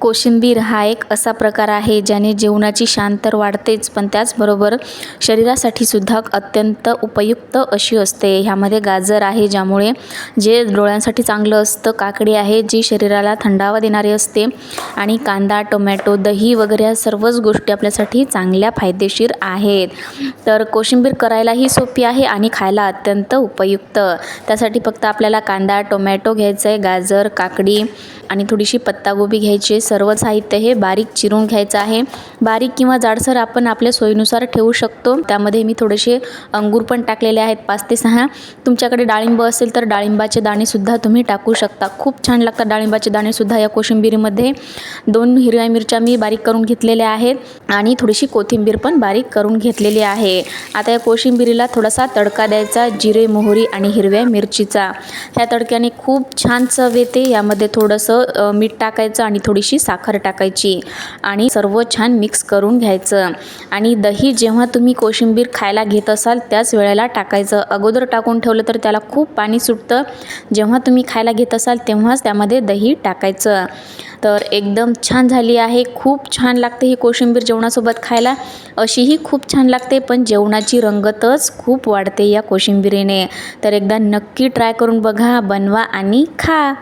कोशिंबीर हा एक असा प्रकार आहे ज्याने जेवणाची शान तर वाढतेच पण त्याचबरोबर शरीरासाठी सुद्धा अत्यंत उपयुक्त अशी असते. ह्यामध्ये गाजर आहे ज्यामुळे जे डोळ्यांसाठी चांगलं असतं. काकडी आहे जी शरीराला थंडावा देणारी असते. आणि कांदा टोमॅटो दही वगैरे या सर्वच गोष्टी आपल्यासाठी चांगल्या फायदेशीर आहेत. तर कोशिंबीर करायलाही सोपी आहे आणि खायला अत्यंत उपयुक्त. त्यासाठी फक्त आपल्याला कांदा टोमॅटो घ्यायचं आहे गाजर काकडी आणि थोडीशी पत्तागोबी घ्यायची सर्व साहित्य हे बारीक चिरून घ्यायचं आहे. बारीक किंवा जाडसर आपण आपल्या सोयीनुसार ठेवू शकतो. त्यामध्ये मी थोडेसे अंगूर पण टाकलेले आहेत पाच ते सहा. तुमच्याकडे डाळिंब असेल तर डाळिंबाचे दाणेसुद्धा तुम्ही टाकू शकता. खूप छान लागतात डाळिंबाचे दाणेसुद्धा या कोशिंबिरीमध्ये. दोन हिरव्या मिरच्या मी बारीक करून घेतलेल्या आहेत आणि थोडीशी कोथिंबीर पण बारीक करून घेतलेली आहे. आता या कोशिंबिरीला थोडासा तडका द्यायचा जिरे मोहरी आणि हिरव्या मिरचीचा. ह्या तडक्याने खूप छान चव येते. यामध्ये थोडंसं मीठ टाकायचं आणि थोडीशी साखर टाकायची आणि सर्व छान मिक्स करून घ्यायचं. आणि दही जेव्हा तुम्ही कोशिंबीर खायला घेत असाल त्याच वेळेला टाकायचं. अगोदर टाकून ठेवलं तर त्याला खूप पाणी सुटतं. जेव्हा तुम्ही खायला घेत असाल तेव्हाच त्यामध्ये दही टाकायचं. तर एकदम छान झाली आहे. खूप छान लागते ही कोशिंबीर जेवणासोबत खायला. अशीही खूप छान लागते पण जेवणाची रंगतच खूप वाढते या कोशिंबिरीने. तर एकदा नक्की ट्राय करून बघा बनवा आणि खा.